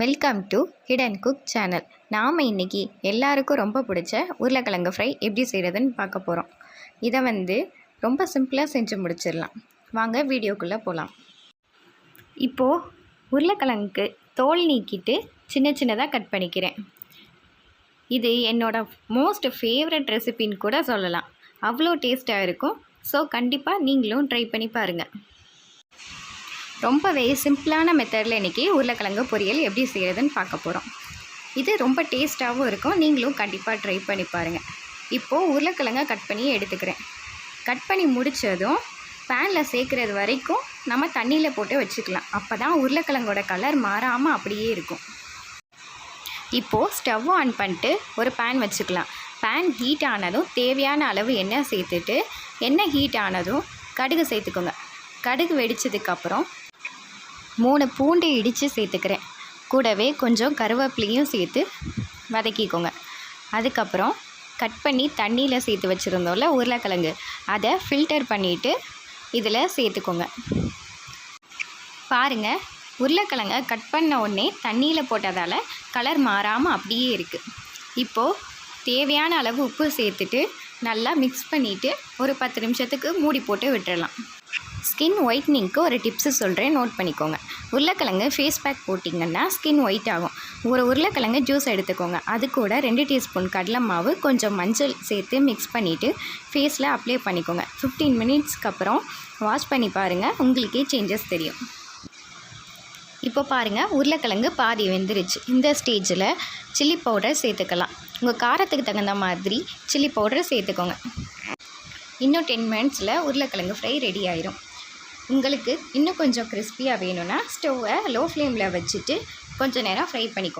Welcome to hidden cook channel நாம் இன்றைக்கி எல்லாருக்கும் ரொம்ப பிடிச்ச உருளைக்கிழங்கு ஃப்ரை எப்படி செய்கிறதுன்னு பார்க்க போகிறோம் இதை வந்து ரொம்ப சிம்பிளாக செஞ்சு முடிச்சிடலாம். வாங்க வீடியோக்குள்ளே போகலாம் இப்போது உருளைக்கிழங்குக்கு தோல் நீக்கிட்டு சின்ன சின்னதாக கட் பண்ணிக்கிறேன். இது என்னோடய மோஸ்ட் ஃபேவரட் ரெசிபின்னு கூட சொல்லலாம். அவ்வளோ டேஸ்ட்டாக இருக்கும். ஸோ கண்டிப்பாக நீங்களும் ட்ரை பண்ணி பாருங்கள் ரொம்பவே சிம்பிளான மெத்தடில் இன்றைக்கி உருளைக்கிழங்கு பொரியல் எப்படி செய்கிறதுன்னு பார்க்க போகிறோம் இது ரொம்ப டேஸ்ட்டாகவும் இருக்கும். நீங்களும் கண்டிப்பாக ட்ரை பண்ணி பாருங்கள் இப்போது உருளைக்கிழங்க கட் பண்ணி எடுத்துக்கிறேன். கட் பண்ணி முடித்ததும் பேனில் சேர்க்குறது வரைக்கும் நம்ம தண்ணியில் போட்டு வச்சுக்கலாம். அப்போ தான் உருளைக்கிழங்கோட கலர் மாறாமல் அப்படியே இருக்கும். இப்போது ஸ்டவ் ஆன் பண்ணிட்டு ஒரு பேன் வச்சுக்கலாம். பேன் ஹீட் ஆனதும் தேவையான அளவு எண்ணெய் சேர்த்துட்டு எண்ணெய் ஹீட் ஆனதும் கடுகு சேர்த்துக்கோங்க. கடுகு வெடிச்சதுக்கப்புறம் மூணு பூண்டு இடித்து சேர்த்துக்கிறேன். கூடவே கொஞ்சம் கருவேப்பிலையும் சேர்த்து வதக்கிக்கோங்க. அதுக்கப்புறம் கட் பண்ணி தண்ணியில் சேர்த்து வச்சுருந்தோம்ல உருளைக்கிழங்கு. அதை ஃபில்டர் பண்ணிவிட்டு இதில் சேர்த்துக்கோங்க. பாருங்கள் உருளைக்கிழங்க கட் பண்ண உடனே தண்ணியில் போட்டதால் கலர் மாறாமல் அப்படியே இருக்குது இப்போது தேவையான அளவு உப்பு சேர்த்துட்டு நல்லா மிக்ஸ் பண்ணிவிட்டு ஒரு பத்து நிமிஷத்துக்கு மூடி போட்டு விட்டுறலாம். ஸ்கின் ஒயிட்னிங்க்கு ஒரு டிப்ஸு சொல்கிறேன் நோட் பண்ணிக்கோங்க. உருளைக்கிழங்கு ஃபேஸ் பேக் போட்டிங்கன்னா ஸ்கின் ஒயிட் ஆகும். ஒரு உருளைக்கிழங்கு ஜூஸ் எடுத்துக்கோங்க. அது கூட ரெண்டு டீஸ்பூன் கடலை மாவு கொஞ்சம் மஞ்சள் சேர்த்து மிக்ஸ் பண்ணிவிட்டு ஃபேஸில் அப்ளை பண்ணிக்கோங்க. ஃபிஃப்டீன் மினிட்ஸ்க்கு அப்புறம் வாஷ் பண்ணி பாருங்கள் உங்களுக்கே சேஞ்சஸ் தெரியும். இப்போ பாருங்கள் உருளைக்கிழங்கு பாதி வெந்துருச்சு. இந்த ஸ்டேஜில் சில்லி பவுடர் சேர்த்துக்கலாம். உங்கள் காரத்துக்கு தகுந்த மாதிரி சில்லி பவுடர் சேர்த்துக்கோங்க. இன்னும் டென் மினிட்ஸில் உருளைக்கிழங்கு ஃப்ரை ரெடி ஆயிரும். உங்களுக்கு இன்னும் கொஞ்சம் கிறிஸ்பியாக வேணும்னா ஸ்டவ்வை லோ ஃப்ளேமில் வச்சுட்டு கொஞ்சம் நேரம் ஃப்ரை பண்ணிக்கோங்க.